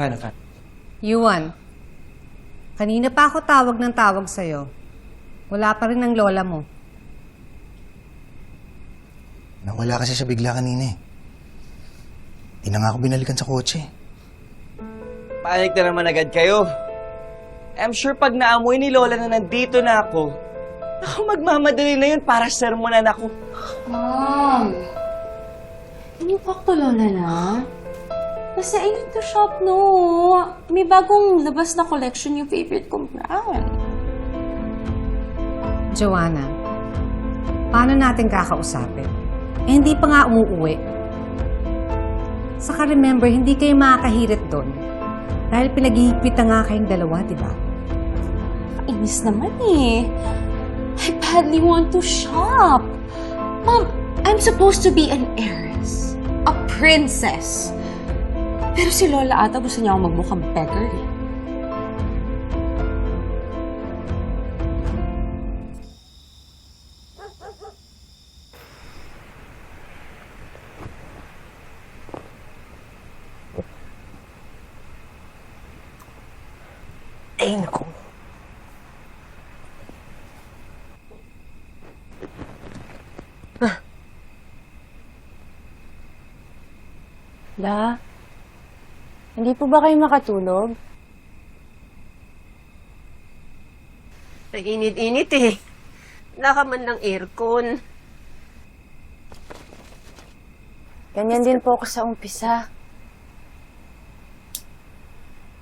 Paano, paano? Yuan, kanina pa ako tawag ng tawag sa'yo. Wala pa rin ang lola mo. Nawala kasi siya bigla kanina eh. Di na nga ako binalikan sa kotse. Panik na naman agad kayo. I'm sure pag naamoy ni Lola na nandito na ako, ako magmamadali na yun para sermonan ako. Mom! Talk to Lola na? Kasi I need to shop, no? May bagong labas na collection yung favorite kong brand. Joanna, paano natin kakausapin? Eh, hindi pa nga umuuwi. Saka remember, hindi kayo makakahirit doon. Dahil pinag-iipit na nga kayong dalawa, di ba? Inis naman eh. I badly want to shop. Mom, I'm supposed to be an heiress. A princess. Pero si Lola ata gusto niya ako magmukhang beggar eh. Ay, naku. La, hindi po ba kayo makatulog? Ang init-init eh. Wala ka man ng aircon. Ganyan din po ako sa umpisa.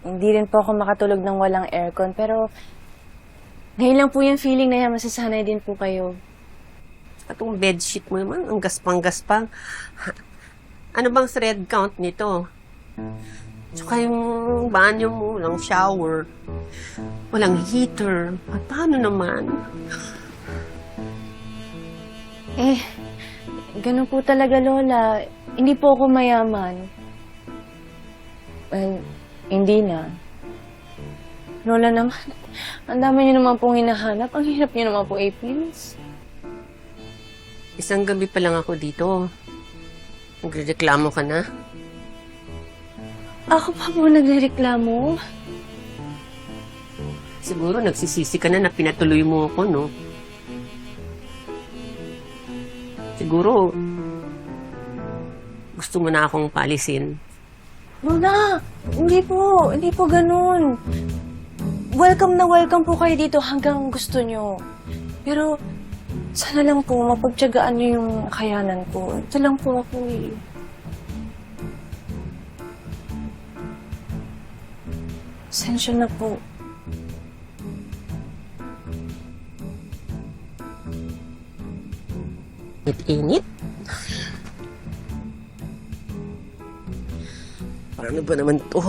Hindi rin po ako makatulog ng walang aircon, pero ngayon lang po yung feeling na yan, masasanay din po kayo. At yung bedsheet mo naman, ang gaspang-gaspang. Ano bang thread count nito? Tsaka yung banyo mo, walang shower. Walang heater. At paano naman? Eh, ganun po talaga, Lola. Hindi po ako mayaman. Well, hindi na. Lola naman, ang dami niyo naman pong hinahanap. Ang hirap niyo naman po, Aprils. Isang gabi pa lang ako dito. Nagreklamo ka na? Ako pa po nagreklamo. Siguro nagsisisi ka na na pinatuloy mo ako, no? Siguro, gusto mo na akong palisin. Lola, hindi po. Hindi po ganun. Welcome na welcome po kayo dito hanggang gusto nyo. Pero, sana lang po, mapagtyagaan nyo yung kayanan ko. Ito lang po ako eh. Sensya na po. Init-init? Paano ba naman to?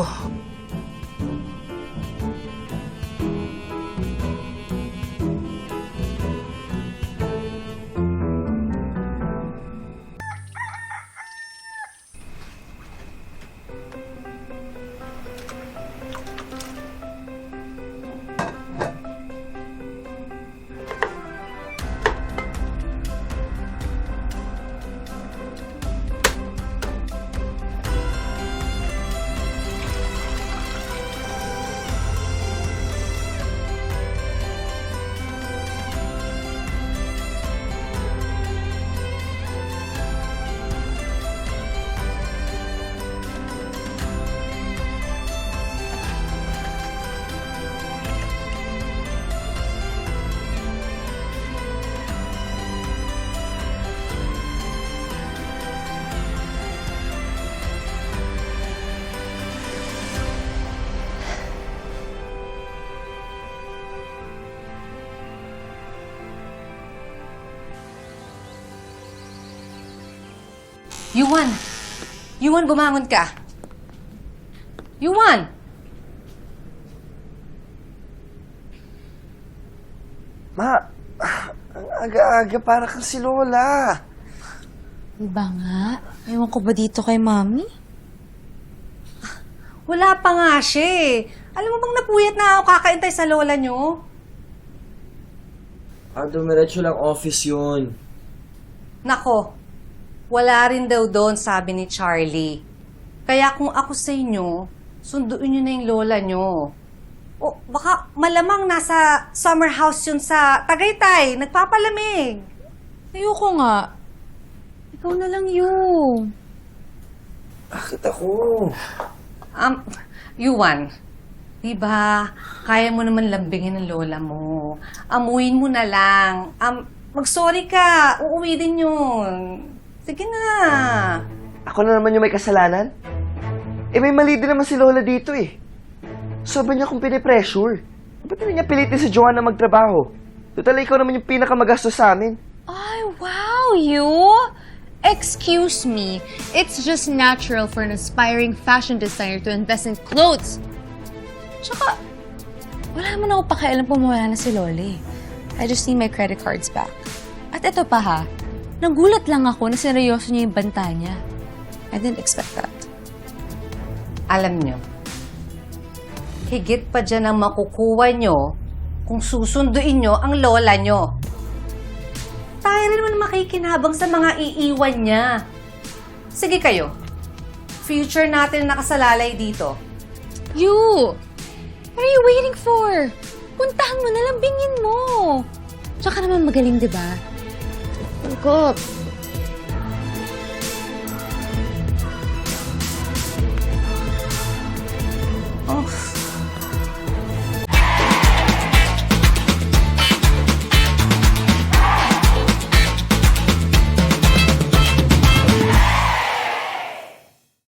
Yuan! Yuan, bumangon ka! Yuan! Ma, ang aga-aga para kang si Lola. Diba nga? Ewan ko ba dito kay Mami? Wala pa nga siya eh. Alam mo bang napuyat na ako kakaintay sa lola nyo? Ah, dumiretso lang office yun. Nako, wala rin daw doon, sabi ni Charlie. Kaya kung ako sa inyo, sunduin nyo na yung lola nyo. O baka malamang nasa summer house yun sa Tagaytay, nagpapalamig. Ayoko nga. Ikaw na lang yun. Bakit ako? Um, Yuan, di ba, kaya mo naman lambingin ng lola mo. Amuin mo na lang. Um, mag-sorry ka, uuwi din yun. Sige na. Ako na naman yung may kasalanan? Eh may mali din naman si Lola dito eh. Sobrang niya akong pinipressure. Ba't naman niya pilitin si Joanne na magtrabaho? Total, ikaw naman yung pinakamagastos sa amin. Ay, wow, you! Excuse me. It's just natural for an aspiring fashion designer to invest in clothes. Tsaka, wala man ako pakialam kung mawala na si Loli. I just need my credit cards back. At ito pa ha, nagulat lang ako na seryoso niya yung banta niya. I didn't expect that. Alam nyo, higit pa dyan ang makukuha nyo kung susunduin nyo ang lola nyo. Tayo rin naman makikinabang sa mga iiwan niya. Sige kayo, future natin nakasalalay dito. You! What are you waiting for? Puntahan mo na lang, bingin mo. Tsaka naman magaling, di ba? Up.